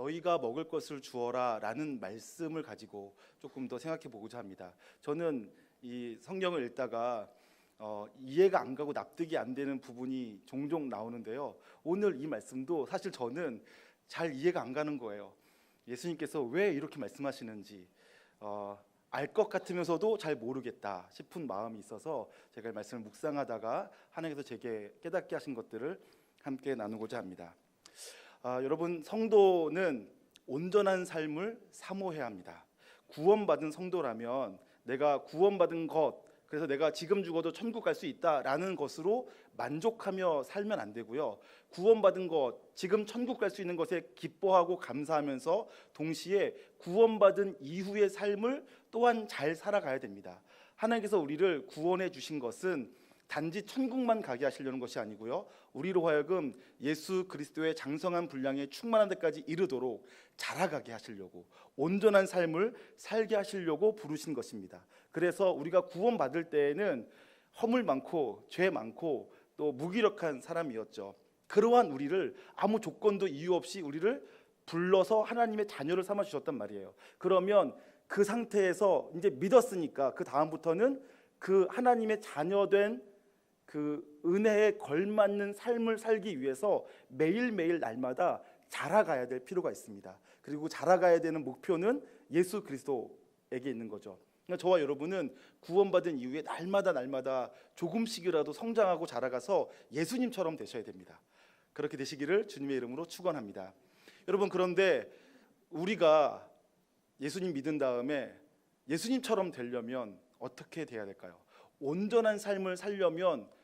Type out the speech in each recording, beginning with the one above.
너희가 먹을 것을 주어라라는 말씀을 가지고 조금 더 생각해 보고자 합니다. 저는 이 성경을 읽다가 어, 이해가 안 가고 납득이 안 되는 부분이 종종 나오는데요. 오늘 이 말씀도 사실 저는 잘 이해가 안 가는 거예요. 예수님께서 왜 이렇게 말씀하시는지 어, 알것 같으면서도 잘 모르겠다 싶은 마음이 있어서 제가 이 말씀을 묵상하다가 하나님께서 제게 깨닫게 하신 것들을 함께 나누고자 합니다. 아, 여러분 성도는 온전한 삶을 사모해야 합니다. 구원받은 성도라면 내가 구원받은 것 그래서 내가 지금 죽어도 천국 갈 수 있다라는 것으로 만족하며 살면 안 되고요. 구원받은 것, 지금 천국 갈 수 있는 것에 기뻐하고 감사하면서 동시에 구원받은 이후의 삶을 또한 잘 살아가야 됩니다. 하나님께서 우리를 구원해 주신 것은 단지 천국만 가게 하시려는 것이 아니고요. 우리로 하여금 예수 그리스도의 장성한 분량에 충만한 데까지 이르도록 자라가게 하시려고 온전한 삶을 살게 하시려고 부르신 것입니다. 그래서 우리가 구원받을 때에는 허물 많고 죄 많고 또 무기력한 사람이었죠. 그러한 우리를 아무 조건도 이유 없이 우리를 불러서 하나님의 자녀를 삼아 주셨단 말이에요. 그러면 그 상태에서 이제 믿었으니까 그 다음부터는 그 하나님의 자녀된 그 은혜에 걸맞는 삶을 살기 위해서 매일매일 날마다 자라가야 될 필요가 있습니다. 그리고 자라가야 되는 목표는 예수 그리스도에게 있는 거죠. 그러니까 저와 여러분은 구원받은 이후에 날마다 날마다 조금씩이라도 성장하고 자라가서 예수님처럼 되셔야 됩니다. 그렇게 되시기를 주님의 이름으로 축원합니다. 여러분 그런데 우리가 예수님 믿은 다음에 예수님처럼 되려면 어떻게 돼야 될까요? 온전한 삶을 살려면 무,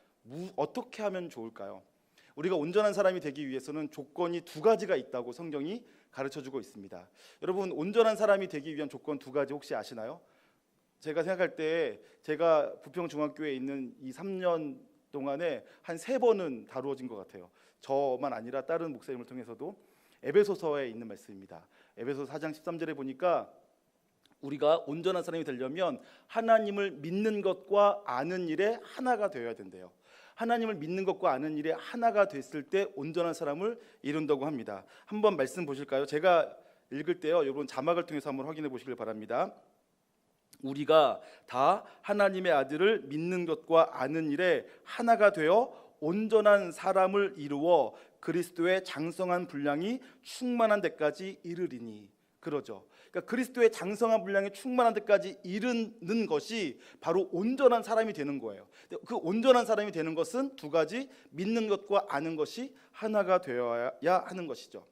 어떻게 하면 좋을까요? 우리가 온전한 사람이 되기 위해서는 조건이 두 가지가 있다고 성경이 가르쳐 주고 있습니다. 여러분 온전한 사람이 되기 위한 조건 두 가지 혹시 아시나요? 제가 생각할 때 제가 부평 중학교에 있는 이 3년 동안에 한 세 번은 다루어진 것 같아요. 저만 아니라 다른 목사님을 통해서도 에베소서에 있는 말씀입니다. 에베소 4장 13절에 보니까 우리가 온전한 사람이 되려면 하나님을 믿는 것과 아는 일에 하나가 되어야 된대요. 하나님을 믿는 것과 아는 일에 하나가 됐을 때 온전한 사람을 이룬다고 합니다. 한번 말씀 보실까요? 제가 읽을 때요. 여러분 자막을 통해서 한번 확인해 보시길 바랍니다. 우리가 다 하나님의 아들을 믿는 것과 아는 일에 하나가 되어 온전한 사람을 이루어 그리스도의 장성한 분량이 충만한 데까지 이르리니 그러죠. 그러니까 그리스도의 장성한 분량이 충만한 데까지 이르는 것이 바로 온전한 사람이 되는 거예요. 그 온전한 사람이 되는 것은 두 가지 믿는 것과 아는 것이 하나가 되어야 하는 것이죠.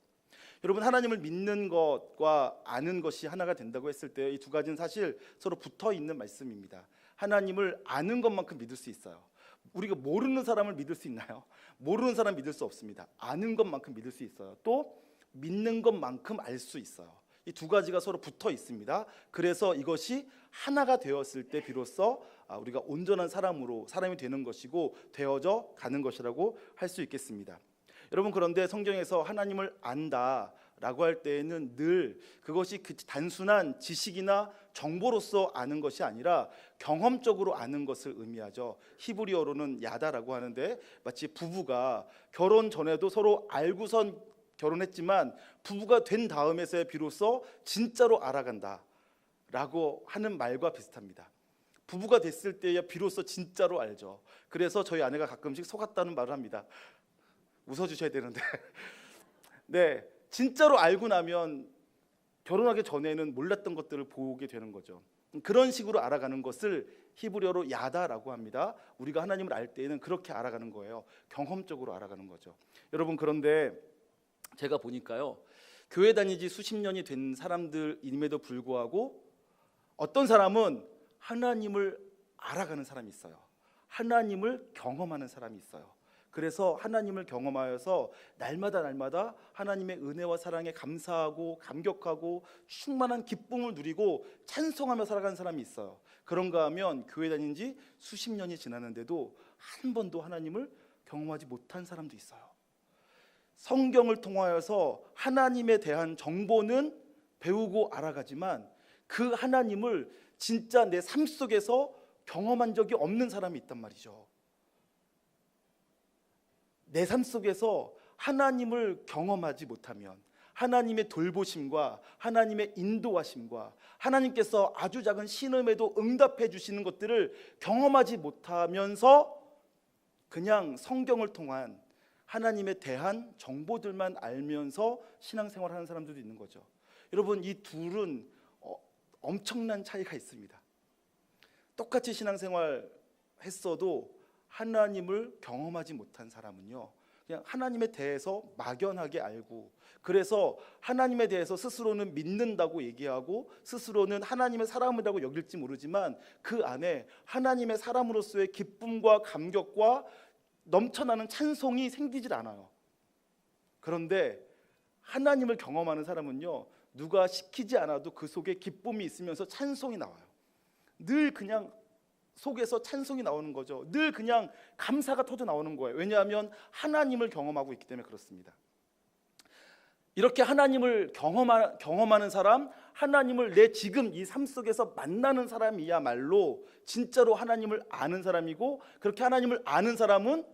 여러분 하나님을 믿는 것과 아는 것이 하나가 된다고 했을 때 이 두 가지는 사실 서로 붙어 있는 말씀입니다. 하나님을 아는 것만큼 믿을 수 있어요. 우리가 모르는 사람을 믿을 수 있나요? 모르는 사람 믿을 수 없습니다. 아는 것만큼 믿을 수 있어요. 또 믿는 것만큼 알 수 있어요. 이 두 가지가 서로 붙어 있습니다. 그래서 이것이 하나가 되었을 때 비로소 아, 우리가 온전한 사람으로 사람이 되는 것이고 되어져 가는 것이라고 할 수 있겠습니다. 여러분 그런데 성경에서 하나님을 안다 라고 할 때에는 늘 그것이 그 단순한 지식이나 정보로서 아는 것이 아니라 경험적으로 아는 것을 의미하죠. 히브리어로는 야다라고 하는데 마치 부부가 결혼 전에도 서로 알고선 결혼했지만 부부가 된 다음에서야 비로소 진짜로 알아간다라고 하는 말과 비슷합니다. 부부가 됐을 때야 비로소 진짜로 알죠. 그래서 저희 아내가 가끔씩 속았다는 말을 합니다. 웃어주셔야 되는데, 네 진짜로 알고 나면 결혼하기 전에는 몰랐던 것들을 보게 되는 거죠. 그런 식으로 알아가는 것을 히브리어로 야다라고 합니다. 우리가 하나님을 알 때에는 그렇게 알아가는 거예요. 경험적으로 알아가는 거죠. 여러분 그런데 제가 보니까요. 교회 다니지 수십 년이 된 사람들임에도 불구하고 어떤 사람은 하나님을 알아가는 사람이 있어요. 하나님을 경험하는 사람이 있어요. 그래서 하나님을 경험하여서 날마다 날마다 하나님의 은혜와 사랑에 감사하고 감격하고 충만한 기쁨을 누리고 찬송하며 살아가는 사람이 있어요. 그런가 하면 교회 다닌 지 수십 년이 지났는데도 한 번도 하나님을 경험하지 못한 사람도 있어요. 성경을 통하여서 하나님에 대한 정보는 배우고 알아가지만 그 하나님을 진짜 내 삶 속에서 경험한 적이 없는 사람이 있단 말이죠. 내 삶 속에서 하나님을 경험하지 못하면 하나님의 돌보심과 하나님의 인도하심과 하나님께서 아주 작은 신음에도 응답해 주시는 것들을 경험하지 못하면서 그냥 성경을 통한 하나님에 대한 정보들만 알면서 신앙생활을 하는 사람들도 있는 거죠. 여러분 이 둘은 어, 엄청난 차이가 있습니다. 똑같이 신앙생활 했어도 하나님을 경험하지 못한 사람은요. 그냥 하나님에 대해서 막연하게 알고 그래서 하나님에 대해서 스스로는 믿는다고 얘기하고 스스로는 하나님의 사람이라고 여길지 모르지만 그 안에 하나님의 사람으로서의 기쁨과 감격과 넘쳐나는 찬송이 생기질 않아요. 그런데 하나님을 경험하는 사람은요. 누가 시키지 않아도 그 속에 기쁨이 있으면서 찬송이 나와요. 늘 그냥 속에서 찬송이 나오는 거죠. 늘 그냥 감사가 터져 나오는 거예요. 왜냐하면 하나님을 경험하고 있기 때문에 그렇습니다. 이렇게 하나님을 경험하, 경험하는 사람, 하나님을 내 지금 이 삶 속에서 만나는 사람이야말로 진짜로 하나님을 아는 사람이고 그렇게 하나님을 아는 사람은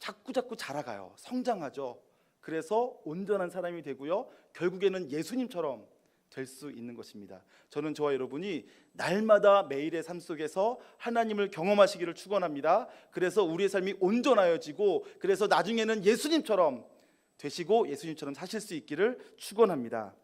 자꾸 자꾸 자라가요. 성장하죠. 그래서 온전한 사람이 되고요. 결국에는 예수님처럼 될 수 있는 것입니다. 저는 저와 여러분이 날마다 매일의 삶 속에서 하나님을 경험하시기를 축원합니다. 그래서 우리의 삶이 온전하여지고 그래서 나중에는 예수님처럼 되시고 예수님처럼 사실 수 있기를 축원합니다.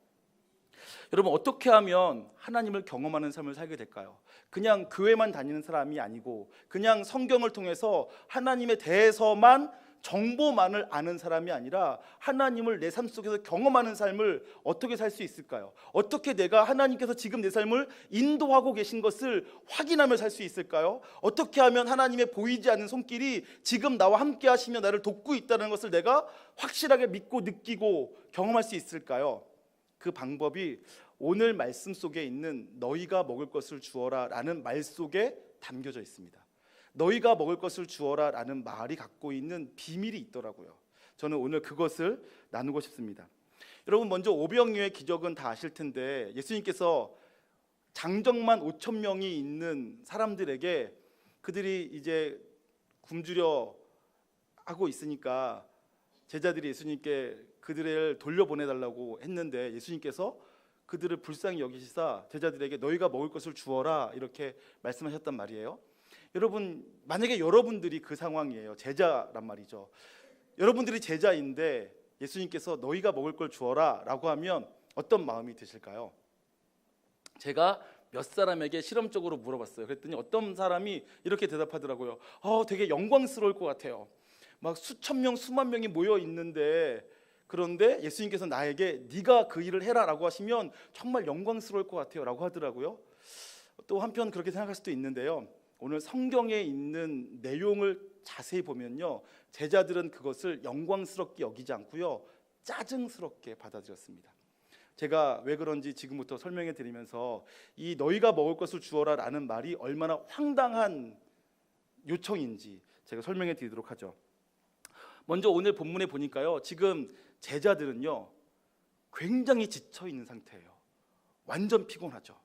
여러분 어떻게 하면 하나님을 경험하는 삶을 살게 될까요? 그냥 교회만 다니는 사람이 아니고 그냥 성경을 통해서 하나님에 대해서만 정보만을 아는 사람이 아니라 하나님을 내 삶 속에서 경험하는 삶을 어떻게 살 수 있을까요? 어떻게 내가 하나님께서 지금 내 삶을 인도하고 계신 것을 확인하며 살 수 있을까요? 어떻게 하면 하나님의 보이지 않는 손길이 지금 나와 함께 하시며 나를 돕고 있다는 것을 내가 확실하게 믿고 느끼고 경험할 수 있을까요? 그 방법이 오늘 말씀 속에 있는 너희가 먹을 것을 주어라라는 말 속에 담겨져 있습니다. 너희가 먹을 것을 주어라라는 말이 갖고 있는 비밀이 있더라고요. 저는 오늘 그것을 나누고 싶습니다. 여러분 먼저 오병이어의 기적은 다 아실 텐데 예수님께서 장정만 5천 명이 있는 사람들에게 그들이 이제 굶주려 하고 있으니까 제자들이 예수님께 그들을 돌려보내달라고 했는데 예수님께서 그들을 불쌍히 여기시사 제자들에게 너희가 먹을 것을 주어라 이렇게 말씀하셨단 말이에요. 여러분 만약에 여러분들이 그 상황이에요. 제자란 말이죠. 여러분들이 제자인데 예수님께서 너희가 먹을 걸 주어라라고 하면 어떤 마음이 드실까요? 제가 몇 사람에게 실험적으로 물어봤어요. 그랬더니 어떤 사람이 이렇게 대답하더라고요. 어, 되게 영광스러울 것 같아요. 막 수천 명, 수만 명이 모여 있는데 그런데 예수님께서 나에게 네가 그 일을 해라라고 하시면 정말 영광스러울 것 같아요라고 하더라고요. 또 한편 그렇게 생각할 수도 있는데요. 오늘 성경에 있는 내용을 자세히 보면요. 제자들은 그것을 영광스럽게 여기지 않고요. 짜증스럽게 받아들였습니다. 제가 왜 그런지 지금부터 설명해 드리면서 이 너희가 먹을 것을 주어라라는 말이 얼마나 황당한 요청인지 제가 설명해 드리도록 하죠. 먼저 오늘 본문에 보니까요. 지금 제자들은요. 굉장히 지쳐 있는 상태예요. 완전 피곤하죠.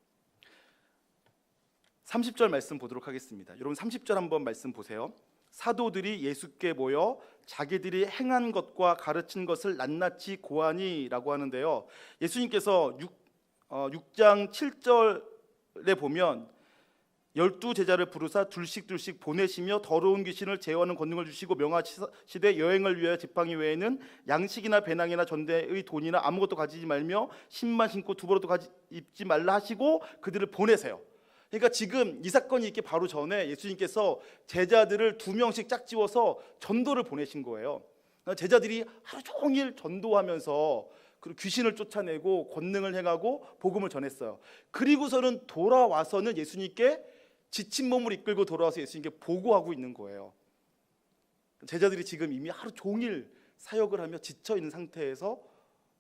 30절 말씀 보도록 하겠습니다. 여러분 30절 한번 말씀 보세요. 사도들이 예수께 모여 자기들이 행한 것과 가르친 것을 낱낱이 고하니라고 하는데요. 예수님께서 6, 어, 6장 7절에 보면 열두 제자를 부르사 둘씩 둘씩 보내시며 더러운 귀신을 제어하는 권능을 주시고 명하시되 여행을 위하여 지팡이 외에는 양식이나 배낭이나 전대의 돈이나 아무것도 가지지 말며 신만 신고 두벌도 가지 입지 말라 하시고 그들을 보내세요. 그러니까 지금 이 사건이 있기 바로 전에 예수님께서 제자들을 두 명씩 짝지워서 전도를 보내신 거예요. 그러니까 제자들이 하루 종일 전도하면서 그리고 귀신을 쫓아내고 권능을 행하고 복음을 전했어요. 그리고서는 돌아와서는 예수님께 지친 몸을 이끌고 돌아와서 예수님께 보고하고 있는 거예요. 제자들이 지금 이미 하루 종일 사역을 하며 지쳐 있는 상태에서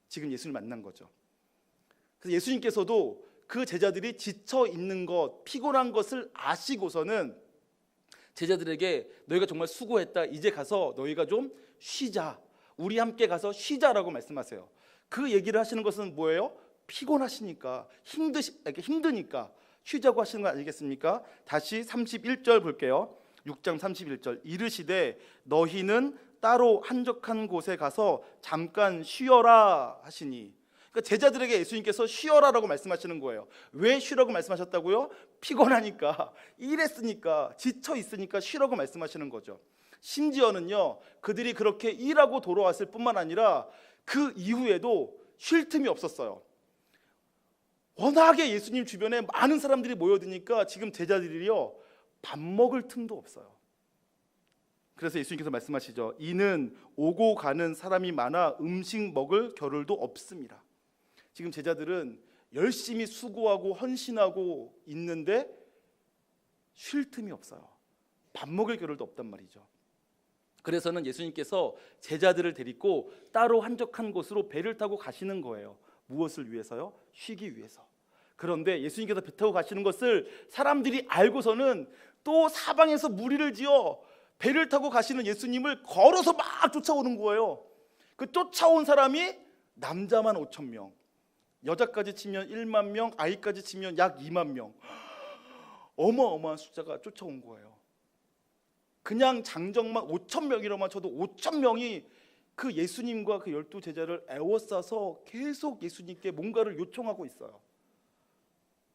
지금 예수님을 만난 거죠. 그래서 예수님께서도 그 제자들이 지쳐 있는 것, 피곤한 것을 아시고서는 제자들에게 너희가 정말 수고했다. 이제 가서 너희가 좀 쉬자. 우리 함께 가서 쉬자라고 말씀하세요. 그 얘기를 하시는 것은 뭐예요? 피곤하시니까 힘드시 힘드니까 쉬자고 하시는 거 아니겠습니까? 다시 31절 볼게요. 6장 31절 이르시되 너희는 따로 한적한 곳에 가서 잠깐 쉬어라 하시니 그러니까 제자들에게 예수님께서 쉬어라라고 말씀하시는 거예요. 왜 쉬라고 말씀하셨다고요? 피곤하니까, 일했으니까, 지쳐 있으니까 쉬라고 말씀하시는 거죠. 심지어는요, 그들이 그렇게 일하고 돌아왔을 뿐만 아니라 그 이후에도 쉴 틈이 없었어요. 워낙에 예수님 주변에 많은 사람들이 모여드니까 지금 제자들이요, 밥 먹을 틈도 없어요. 그래서 예수님께서 말씀하시죠. 이는 오고 가는 사람이 많아 음식 먹을 겨를도 없습니다. 지금 제자들은 열심히 수고하고 헌신하고 있는데 쉴 틈이 없어요. 밥 먹을 겨를도 없단 말이죠. 그래서는 예수님께서 제자들을 데리고 따로 한적한 곳으로 배를 타고 가시는 거예요. 무엇을 위해서요? 쉬기 위해서. 그런데 예수님께서 배 타고 가시는 것을 사람들이 알고서는 또 사방에서 무리를 지어 배를 타고 가시는 예수님을 걸어서 막 쫓아오는 거예요. 그 쫓아온 사람이 남자만 5천 명, 여자까지 치면 1만 명, 아이까지 치면 약 2만 명. 어마어마한 숫자가 쫓아온 거예요. 그냥 장정만 5천 명이라만 쳐도 5천 명이 그 예수님과 그 열두 제자를 애워싸서 계속 예수님께 뭔가를 요청하고 있어요.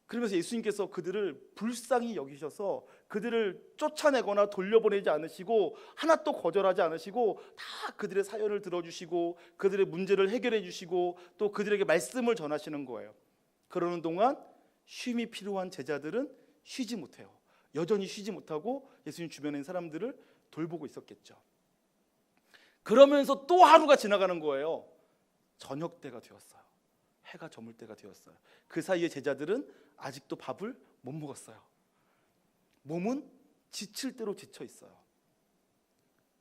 그러면서 예수님께서 그들을 불쌍히 여기셔서 그들을 쫓아내거나 돌려보내지 않으시고 하나 또 거절하지 않으시고 다 그들의 사연을 들어주시고 그들의 문제를 해결해 주시고 또 그들에게 말씀을 전하시는 거예요. 그러는 동안 쉼이 필요한 제자들은 쉬지 못해요. 여전히 쉬지 못하고 예수님 주변에 있는 사람들을 돌보고 있었겠죠. 그러면서 또 하루가 지나가는 거예요. 저녁 때가 되었어요. 해가 저물 때가 되었어요. 그 사이에 제자들은 아직도 밥을 못 먹었어요. 몸은 지칠 대로 지쳐 있어요.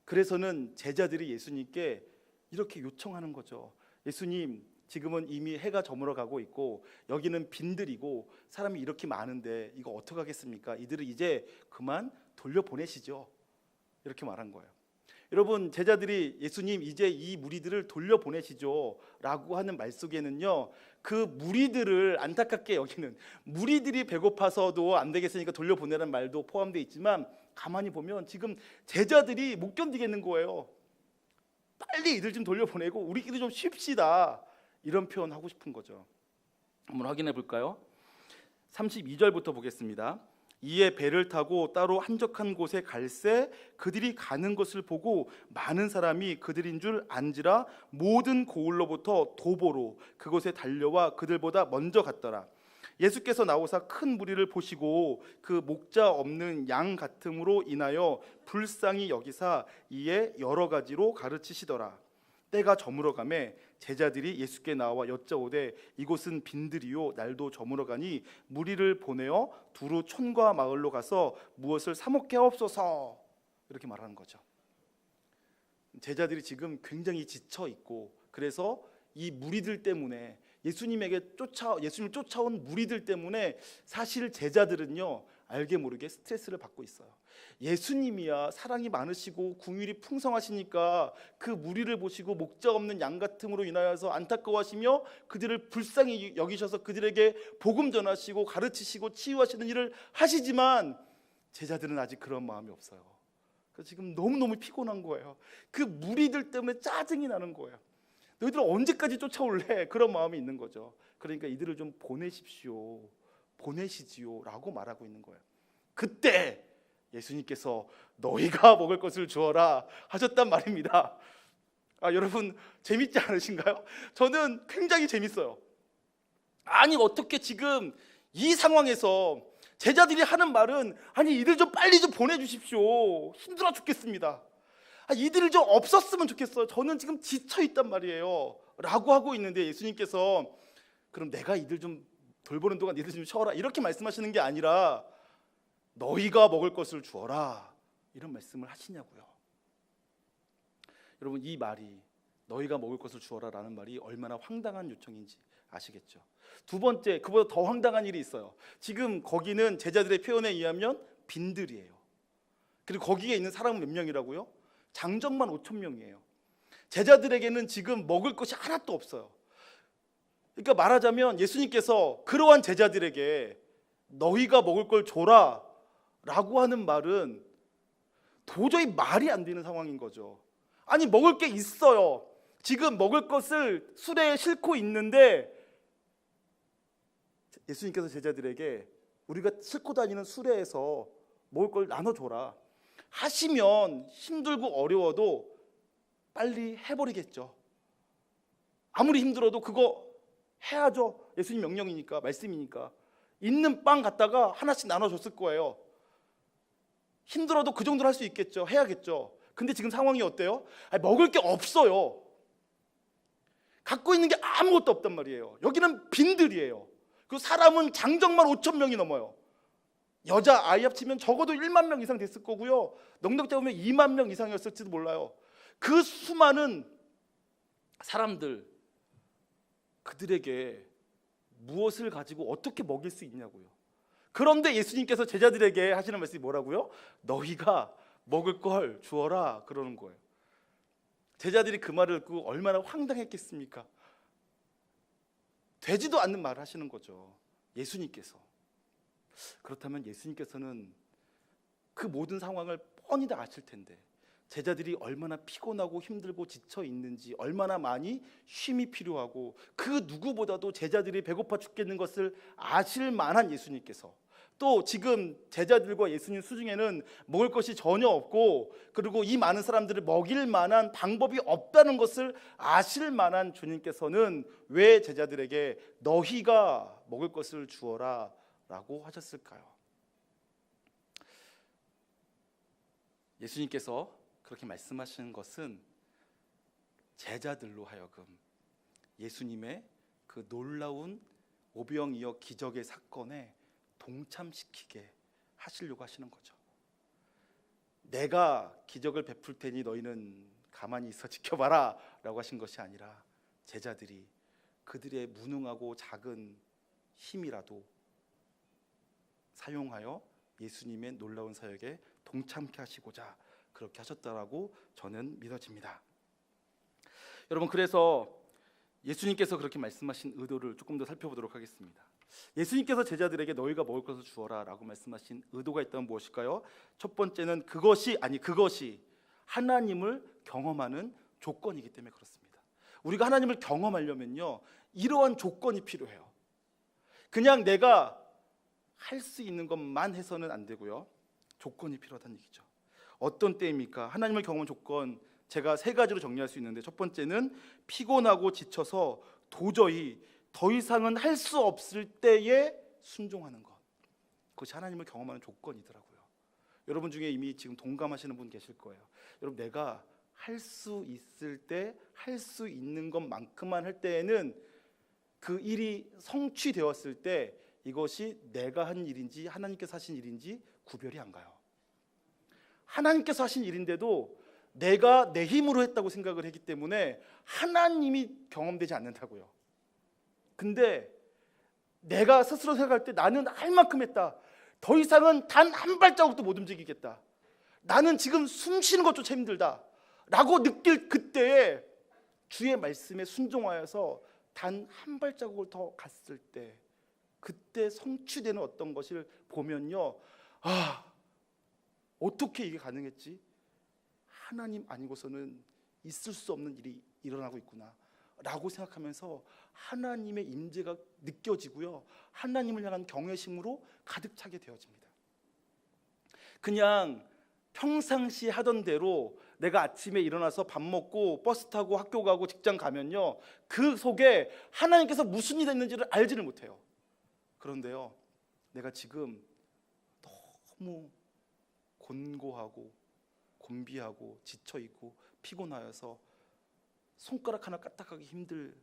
그래서는 제자들이 예수님께 이렇게 요청하는 거죠. 예수님, 지금은 이미 해가 저물어 가고 있고 여기는 빈들이고 사람이 이렇게 많은데 이거 어떻게 하겠습니까? 이들을 이제 그만 돌려보내시죠. 이렇게 말한 거예요. 여러분 제자들이 예수님 이제 이 무리들을 돌려보내시죠라고 하는 말 속에는요 그 무리들을 안타깝게 여기는 무리들이 배고파서도 안 되겠으니까 돌려보내라는 말도 포함되어 있지만 가만히 보면 지금 제자들이 못 견디겠는 거예요. 빨리 이들 좀 돌려보내고 우리끼리 좀 쉽시다. 이런 표현 하고 싶은 거죠. 한번 확인해 볼까요? 32절부터 보겠습니다 이에 배를 타고 따로 한적한 곳에 갈새 그들이 가는 것을 보고 많은 사람이 그들인 줄 안지라 모든 고을로부터 도보로 그곳에 달려와 그들보다 먼저 갔더라. 예수께서 나오사 큰 무리를 보시고 그 목자 없는 양 같음으로 인하여 불쌍히 여기사 이에 여러 가지로 가르치시더라. 때가 저물어 가매 제자들이 예수께 나와 여짜오되 이곳은 빈들이요 날도 저물어가니 무리를 보내어 두루 촌과 마을로 가서 무엇을 사 먹게 하옵소서 이렇게 말하는 거죠. 제자들이 지금 굉장히 지쳐 있고 그래서 이 무리들 때문에 예수님에게 쫓아 예수님을 쫓아온 무리들 때문에 사실 제자들은요 알게 모르게 스트레스를 받고 있어요. 예수님이야 사랑이 많으시고 궁율이 풍성하시니까 그 무리를 보시고 목자 없는 양 같음으로 인하여서 안타까워하시며 그들을 불쌍히 여기셔서 그들에게 복음 전하시고 가르치시고 치유하시는 일을 하시지만 제자들은 아직 그런 마음이 없어요. 그래서 지금 너무너무 피곤한 거예요. 그 무리들 때문에 짜증이 나는 거예요. 너희들 언제까지 쫓아올래? 그런 마음이 있는 거죠. 그러니까 이들을 좀 보내십시오. 보내시지요 라고 말하고 있는 거예요. 그때 예수님께서 너희가 먹을 것을 주어라 하셨단 말입니다. 아, 여러분 재밌지 않으신가요? 저는 굉장히 재밌어요. 아니 어떻게 지금 이 상황에서 제자들이 하는 말은 아니 이들 좀 빨리 좀 보내주십시오. 힘들어 죽겠습니다. 아, 이들을 좀 없었으면 좋겠어요. 저는 지금 지쳐 있단 말이에요. 라고 하고 있는데 예수님께서 그럼 내가 이들 좀 돌보는 동안 이들 좀 쉬어라 이렇게 말씀하시는 게 아니라 너희가 먹을 것을 주어라 이런 말씀을 하시냐고요. 여러분 이 말이 너희가 먹을 것을 주어라라는 말이 얼마나 황당한 요청인지 아시겠죠? 두 번째 그보다 더 황당한 일이 있어요. 지금 거기는 제자들의 표현에 의하면 빈들이에요. 그리고 거기에 있는 사람은 몇 명이라고요? 장정만 5천 명이에요. 제자들에게는 지금 먹을 것이 하나도 없어요. 그러니까 말하자면 예수님께서 그러한 제자들에게 너희가 먹을 걸 줘라 라고 하는 말은 도저히 말이 안 되는 상황인 거죠. 아니 먹을 게 있어요. 지금 먹을 것을 수레에 싣고 있는데 예수님께서 제자들에게 우리가 싣고 다니는 수레에서 먹을 걸 나눠줘라 하시면 힘들고 어려워도 빨리 해버리겠죠. 아무리 힘들어도 그거 해야죠. 예수님 명령이니까 말씀이니까 있는 빵 갖다가 하나씩 나눠줬을 거예요. 힘들어도 그 정도로 할 수 있겠죠. 해야겠죠. 근데 지금 상황이 어때요? 아니, 먹을 게 없어요. 갖고 있는 게 아무것도 없단 말이에요. 여기는 빈들이에요. 그 사람은 장정만 5천 명이 넘어요. 여자 아이 합치면 적어도 1만 명 이상 됐을 거고요. 넉넉 잡으면 2만 명 이상이었을지도 몰라요. 그 수많은 사람들 그들에게 무엇을 가지고 어떻게 먹일 수 있냐고요. 그런데 예수님께서 제자들에게 하시는 말씀이 뭐라고요? 너희가 먹을 걸 주어라 그러는 거예요. 제자들이 그 말을 듣고 얼마나 황당했겠습니까? 되지도 않는 말을 하시는 거죠. 예수님께서. 그렇다면 예수님께서는 그 모든 상황을 뻔히 다 아실 텐데 제자들이 얼마나 피곤하고 힘들고 지쳐 있는지 얼마나 많이 쉼이 필요하고 그 누구보다도 제자들이 배고파 죽겠는 것을 아실 만한 예수님께서 또 지금 제자들과 예수님 수중에는 먹을 것이 전혀 없고 그리고 이 많은 사람들을 먹일 만한 방법이 없다는 것을 아실 만한 주님께서는 왜 제자들에게 너희가 먹을 것을 주어라 라고 하셨을까요? 예수님께서 그렇게 말씀하시는 것은 제자들로 하여금 예수님의 그 놀라운 오병이어 기적의 사건에 동참시키게 하시려고 하시는 거죠. 내가 기적을 베풀 테니 너희는 가만히 있어 지켜봐라 라고 하신 것이 아니라 제자들이 그들의 무능하고 작은 힘이라도 사용하여 예수님의 놀라운 사역에 동참케 하시고자 그렇게 하셨다라고 저는 믿어집니다. 여러분 그래서 예수님께서 그렇게 말씀하신 의도를 조금 더 살펴보도록 하겠습니다. 예수님께서 제자들에게 너희가 먹을 것을 주어라라고 말씀하신 의도가 있다면 무엇일까요? 첫 번째는 그것이 아니 그것이 하나님을 경험하는 조건이기 때문에 그렇습니다. 우리가 하나님을 경험하려면요 이러한 조건이 필요해요. 그냥 내가 할 수 있는 것만 해서는 안 되고요 조건이 필요하다는 얘기죠. 어떤 때입니까? 하나님을 경험한 조건 제가 세 가지로 정리할 수 있는데 첫 번째는 피곤하고 지쳐서 도저히 더 이상은 할 수 없을 때에 순종하는 것. 그것이 하나님을 경험하는 조건이더라고요. 여러분 중에 이미 지금 동감하시는 분 계실 거예요. 여러분 내가 할 수 있을 때 할 수 있는 것만큼만 할 때에는 그 일이 성취되었을 때 이것이 내가 한 일인지 하나님께서 하신 일인지 구별이 안 가요. 하나님께서 하신 일인데도 내가 내 힘으로 했다고 생각을 했기 때문에 하나님이 경험되지 않는다고요. 근데 내가 스스로 생각할 때 나는 할 만큼 했다. 더 이상은 단 한 발자국도 못 움직이겠다. 나는 지금 숨 쉬는 것조차 힘들다. 라고 느낄 그때에 주의 말씀에 순종하여서 단 한 발자국을 더 갔을 때 그때 성취되는 어떤 것을 보면요. 아, 어떻게 이게 가능했지? 하나님 아니고서는 있을 수 없는 일이 일어나고 있구나. 라고 생각하면서 하나님의 임재가 느껴지고요. 하나님을 향한 경외심으로 가득 차게 되어집니다. 그냥 평상시 하던 대로 내가 아침에 일어나서 밥 먹고 버스 타고 학교 가고 직장 가면요. 그 속에 하나님께서 무슨 일이 있는지를 알지를 못해요. 그런데요. 내가 지금 너무 곤고하고 곤비하고 지쳐 있고 피곤하여서 손가락 하나 까딱하기 힘들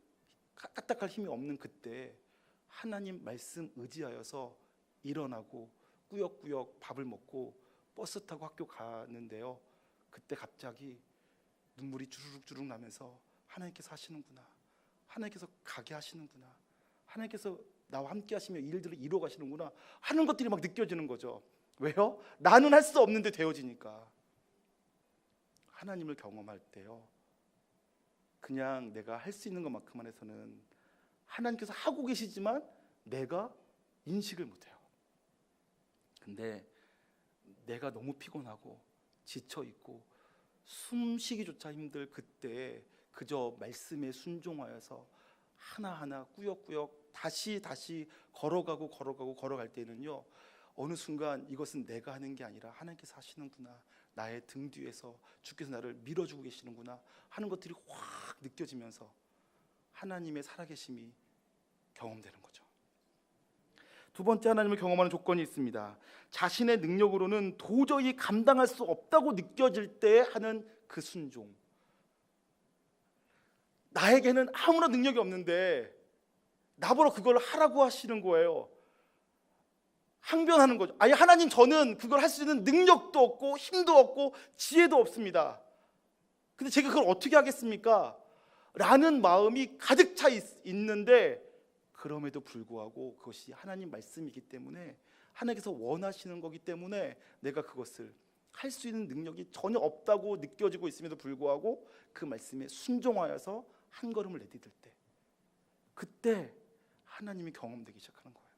까딱할 힘이 없는 그때 하나님 말씀 의지하여서 일어나고 꾸역꾸역 밥을 먹고 버스 타고 학교 가는데요. 그때 갑자기 눈물이 주르륵주르륵 나면서 하나님께서 하시는구나. 하나님께서 가게 하시는구나. 하나님께서 나와 함께 하시며 일들을 이루어 가시는구나 하는 것들이 막 느껴지는 거죠. 왜요? 나는 할 수 없는데 되어지니까. 하나님을 경험할 때요. 그냥 내가 할 수 있는 것만큼만 해서는 하나님께서 하고 계시지만 내가 인식을 못 해요. 근데 내가 너무 피곤하고 지쳐 있고 숨쉬기조차 힘들 그때 그저 말씀에 순종하여서 하나하나 꾸역꾸역 다시 다시 걸어가고 걸어가고 걸어갈 때는요 어느 순간 이것은 내가 하는 게 아니라 하나님께서 하시는구나 나의 등 뒤에서 주께서 나를 밀어주고 계시는구나 하는 것들이 확 느껴지면서 하나님의 살아계심이 경험되는 거죠. 두 번째 하나님을 경험하는 조건이 있습니다. 자신의 능력으로는 도저히 감당할 수 없다고 느껴질 때 하는 그 순종. 나에게는 아무런 능력이 없는데 나보러 그걸 하라고 하시는 거예요. 항변하는 거죠. 아니 하나님 저는 그걸 할 수 있는 능력도 없고 힘도 없고 지혜도 없습니다. 근데 제가 그걸 어떻게 하겠습니까? 라는 마음이 가득 차 있, 있는데 그럼에도 불구하고 그것이 하나님 말씀이기 때문에 하나님께서 원하시는 거기 때문에 내가 그것을 할 수 있는 능력이 전혀 없다고 느껴지고 있음에도 불구하고 그 말씀에 순종하여서 한 걸음을 내디딜 때 그때 하나님이 경험되기 시작하는 거예요.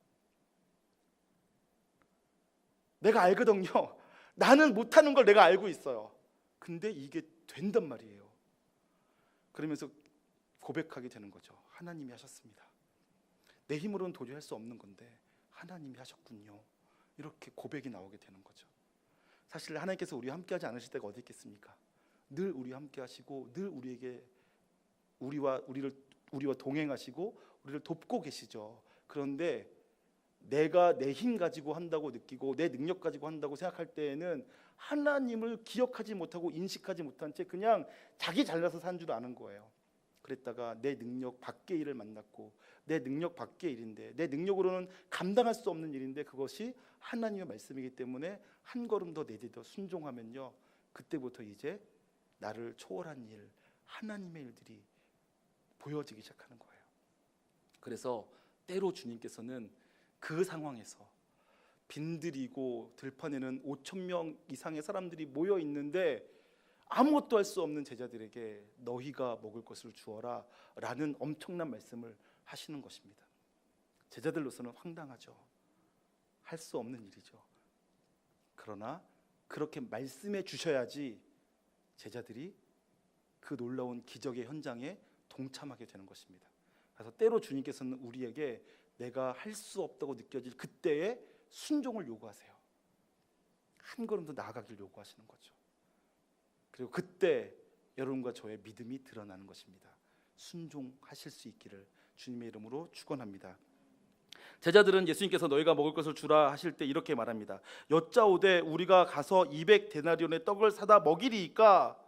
내가 알거든요. 나는 못하는 걸 내가 알고 있어요. 근데 이게 된단 말이에요. 그러면서 고백하게 되는 거죠. 하나님이 하셨습니다. 내 힘으로는 도저히 할 수 없는 건데 하나님이 하셨군요. 이렇게 고백이 나오게 되는 거죠. 사실 하나님께서 우리와 함께하지 않으실 때가 어디 있겠습니까? 늘 우리와 함께하시고 늘 우리에게 우리와 우리를 우리와 동행하시고 우리를 돕고 계시죠. 그런데 내가 내 힘 가지고 한다고 느끼고 내 능력 가지고 한다고 생각할 때에는 하나님을 기억하지 못하고 인식하지 못한 채 그냥 자기 잘나서 산 줄 아는 거예요. 그랬다가 내 능력 밖의 일을 만났고 내 능력 밖의 일인데 내 능력으로는 감당할 수 없는 일인데 그것이 하나님의 말씀이기 때문에 한 걸음 더 내디뎌 순종하면요 그때부터 이제 나를 초월한 일 하나님의 일들이 보여지기 시작하는 거예요. 그래서 때로 주님께서는 그 상황에서 빈들이고 들판에는 5천 명 이상의 사람들이 모여 있는데 아무것도 할 수 없는 제자들에게 너희가 먹을 것을 주어라 라는 엄청난 말씀을 하시는 것입니다. 제자들로서는 황당하죠. 할 수 없는 일이죠. 그러나 그렇게 말씀해 주셔야지 제자들이 그 놀라운 기적의 현장에 동참하게 되는 것입니다. 그래서 때로 주님께서는 우리에게 내가 할 수 없다고 느껴질 그때에 순종을 요구하세요. 한 걸음 더 나아가길 요구하시는 거죠. 그리고 그때 여러분과 저의 믿음이 드러나는 것입니다. 순종하실 수 있기를 주님의 이름으로 축원합니다. 제자들은 예수님께서 너희가 먹을 것을 주라 하실 때 이렇게 말합니다. 여짜오되 우리가 가서 200 데나리온의 떡을 사다 먹이리이까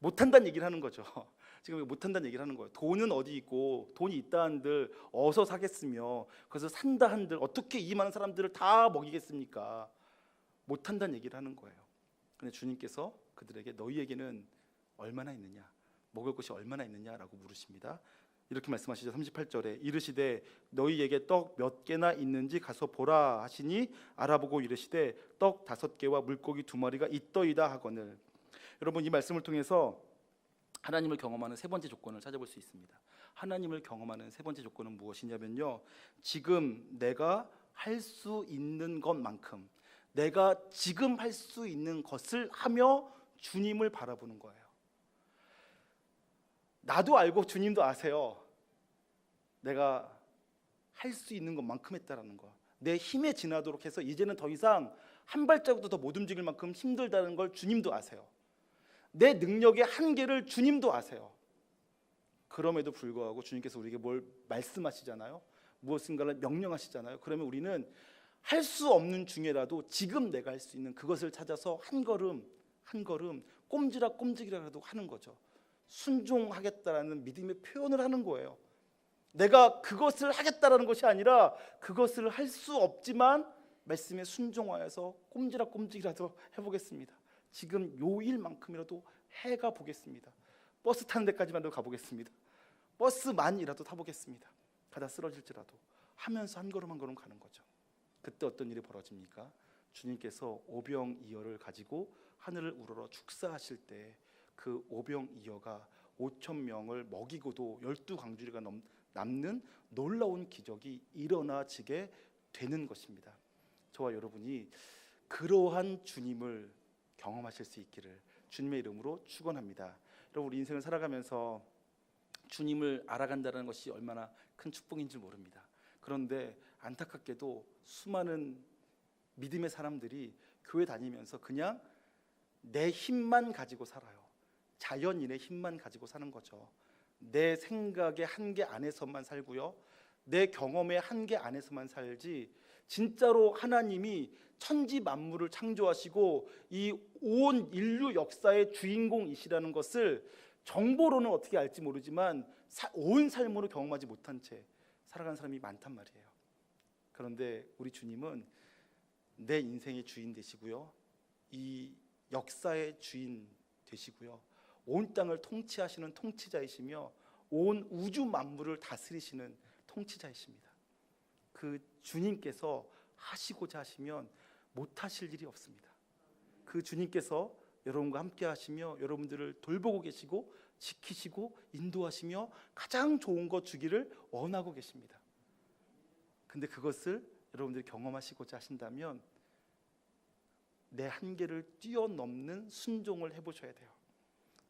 못한다는 얘기를 하는 거죠. 지금 못한다는 얘기를 하는 거예요. 돈은 어디 있고 돈이 있다 한들 어서 사겠으며 그래서 산다 한들 어떻게 이 많은 사람들을 다 먹이겠습니까? 못한다는 얘기를 하는 거예요. 근데 주님께서 그들에게 너희에게는 얼마나 있느냐? 먹을 것이 얼마나 있느냐라고 물으십니다. 이렇게 말씀하시죠. 38절에 이르시되 너희에게 떡 몇 개나 있는지 가서 보라 하시니 알아보고 이르시되 떡 다섯 개와 물고기 두 마리가 있더이다 하거늘. 여러분 이 말씀을 통해서 하나님을 경험하는 세 번째 조건을 찾아볼 수 있습니다. 하나님을 경험하는 세 번째 조건은 무엇이냐면요. 지금 내가 할 수 있는 것만큼 내가 지금 할 수 있는 것을 하며 주님을 바라보는 거예요. 나도 알고 주님도 아세요. 내가 할 수 있는 것만큼 했다라는 거. 내 힘에 지나도록 해서 이제는 더 이상 한 발자국도 더 못 움직일 만큼 힘들다는 걸 주님도 아세요. 내 능력의 한계를 주님도 아세요. 그럼에도 불구하고 주님께서 우리에게 뭘 말씀하시잖아요. 무엇인가를 명령하시잖아요. 그러면 우리는 할 수 없는 중에라도 지금 내가 할 수 있는 그것을 찾아서 한 걸음 한 걸음 꼼지락 꼼지락이라도 하는 거죠. 순종하겠다라는 믿음의 표현을 하는 거예요. 내가 그것을 하겠다라는 것이 아니라 그것을 할 수 없지만 말씀에 순종하여서 꼼지락 꼼지락이라도 해보겠습니다. 지금 요 일만큼이라도 해가 보겠습니다. 버스 타는 데까지만도 가보겠습니다. 버스만이라도 타보겠습니다. 가다 쓰러질지라도 하면서 한 걸음 한 걸음 가는 거죠. 그때 어떤 일이 벌어집니까? 주님께서 오병이어를 가지고 하늘을 우러러 축사하실 때 그 오병이어가 5천 명을 먹이고도 열두 강주리가 넘, 남는 놀라운 기적이 일어나지게 되는 것입니다. 저와 여러분이 그러한 주님을 경험하실 수 있기를 주님의 이름으로 축원합니다. 여러분 우리 인생을 살아가면서 주님을 알아간다는 것이 얼마나 큰 축복인지 모릅니다. 그런데 안타깝게도 수많은 믿음의 사람들이 교회 다니면서 그냥 내 힘만 가지고 살아요. 자연인의 힘만 가지고 사는 거죠. 내 생각의 한계 안에서만 살고요. 내 경험의 한계 안에서만 살지 진짜로 하나님이 천지 만물을 창조하시고 이 온 인류 역사의 주인공이시라는 것을 정보로는 어떻게 알지 모르지만 사- 온 삶으로 경험하지 못한 채 살아가는 사람이 많단 말이에요. 그런데 우리 주님은 내 인생의 주인 되시고요. 이 역사의 주인 되시고요. 온 땅을 통치하시는 통치자이시며 온 우주 만물을 다스리시는 통치자이십니다. 그 주님께서 하시고자 하시면 못 하실 일이 없습니다. 그 주님께서 여러분과 함께 하시며 여러분들을 돌보고 계시고 지키시고 인도하시며 가장 좋은 것 주기를 원하고 계십니다. 근데 그것을 여러분들이 경험하시고자 하신다면 내 한계를 뛰어넘는 순종을 해보셔야 돼요.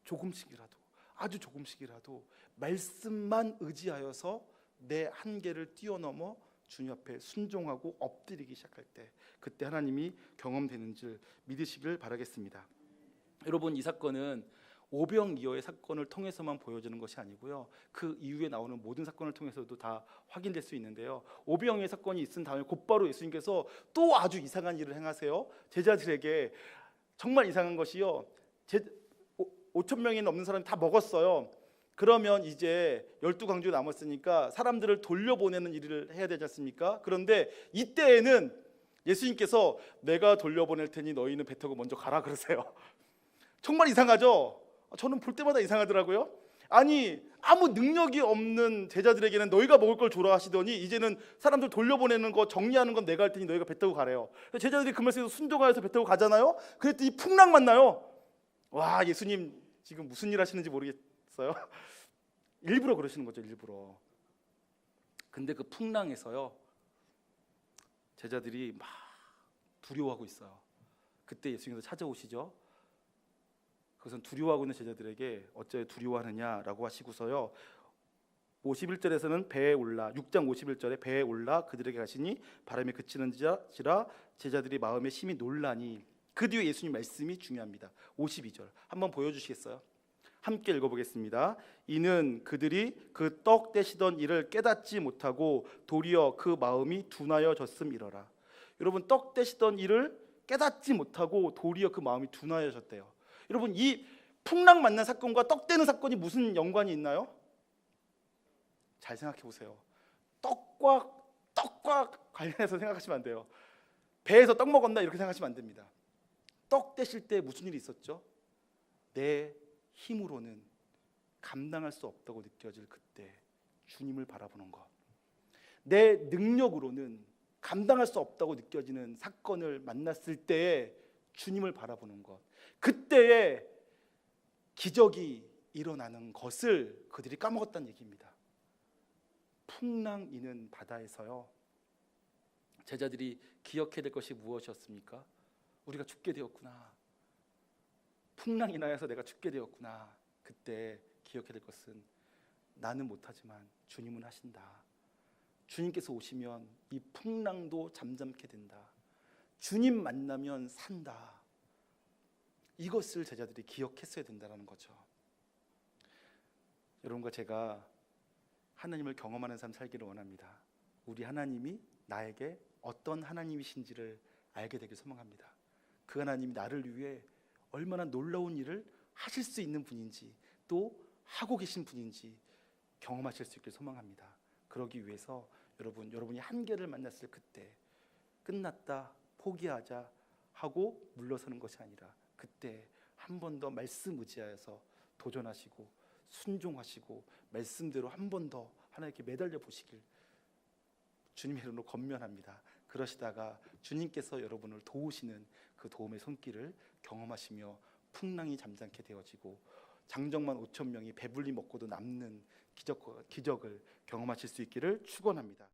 조금씩이라도 아주 조금씩이라도 말씀만 의지하여서 내 한계를 뛰어넘어 주님 앞에 순종하고 엎드리기 시작할 때 그때 하나님이 경험되는 줄 믿으시길 바라겠습니다. 여러분 이 사건은 오병이어의 사건을 통해서만 보여지는 것이 아니고요. 그 이후에 나오는 모든 사건을 통해서도 다 확인될 수 있는데요. 오병이어 사건이 있은 다음에 곧바로 예수님께서 또 아주 이상한 일을 행하세요. 제자들에게 정말 이상한 것이요. 제, 5천 명이 넘는 사람이 다 먹었어요. 그러면 이제 열두 강주 남았으니까 사람들을 돌려보내는 일을 해야 되지 않습니까? 그런데 이때에는 예수님께서 내가 돌려보낼 테니 너희는 배 타고 먼저 가라 그러세요. 정말 이상하죠? 저는 볼 때마다 이상하더라고요. 아니 아무 능력이 없는 제자들에게는 너희가 먹을 걸 주라 하시더니 이제는 사람들 돌려보내는 거 정리하는 건 내가 할 테니 너희가 배 타고 가래요. 제자들이 그 말씀에서 순종하여서 배 타고 가잖아요. 그랬더니 풍랑 만나요. 와 예수님 지금 무슨 일 하시는지 모르겠어요. 일부러 그러시는 거죠, 일부러. 근데 그 풍랑에서요. 제자들이 막 두려워하고 있어요. 그때 예수님께서 찾아오시죠. 그것은 두려워하고 있는 제자들에게 어째 두려워하느냐라고 하시고서요. 51절에서는 배에 올라 6장 51절에 배에 올라 그들에게 가시니 바람이 그치는지라 제자들이 마음에 심히 놀라니 그 뒤에 예수님 말씀이 중요합니다. 52절 한번 보여주시겠어요? 함께 읽어보겠습니다. 이는 그들이 그떡 떼시던 일을 깨닫지 못하고 도리어 그 마음이 둔하여 졌음이러라. 여러분 떡 떼시던 일을 깨닫지 못하고 도리어 그 마음이 둔하여 졌대요. 여러분 이 풍랑 만난 사건과 떡 떼는 사건이 무슨 연관이 있나요? 잘 생각해 보세요. 떡과 떡과 관련해서 생각하시면 안 돼요. 배에서 떡 먹었나 이렇게 생각하시면 안 됩니다. 떡 떼실 때 무슨 일이 있었죠? 내 힘으로는 감당할 수 없다고 느껴질 그때 주님을 바라보는 것. 내 능력으로는 감당할 수 없다고 느껴지는 사건을 만났을 때에 주님을 바라보는 것. 그때에 기적이 일어나는 것을 그들이 까먹었다는 얘기입니다. 풍랑 이는 바다에서요. 제자들이 기억해야 될 것이 무엇이었습니까? 우리가 죽게 되었구나. 풍랑이 나여서 내가 죽게 되었구나. 그때 기억해야 될 것은 나는 못하지만 주님은 하신다. 주님께서 오시면 이 풍랑도 잠잠게 된다. 주님 만나면 산다. 이것을 제자들이 기억했어야 된다는 거죠. 여러분과 제가 하나님을 경험하는 삶 살기를 원합니다. 우리 하나님이 나에게 어떤 하나님이신지를 알게 되길 소망합니다. 그 하나님이 나를 위해 얼마나 놀라운 일을 하실 수 있는 분인지 또 하고 계신 분인지 경험하실 수 있길 소망합니다. 그러기 위해서 여러분 여러분이 한계를 만났을 그때 끝났다 포기하자 하고 물러서는 것이 아니라 그때 한 번 더 말씀 의지하여서 도전하시고 순종하시고 말씀대로 한 번 더 하나님께 매달려 보시길 주님의 이름으로 건면합니다. 그러시다가 주님께서 여러분을 도우시는 그 도움의 손길을 경험하시며 풍랑이 잠잠게 되어지고 장정만 5천 명이 배불리 먹고도 남는 기적, 기적을 경험하실 수 있기를 축원합니다.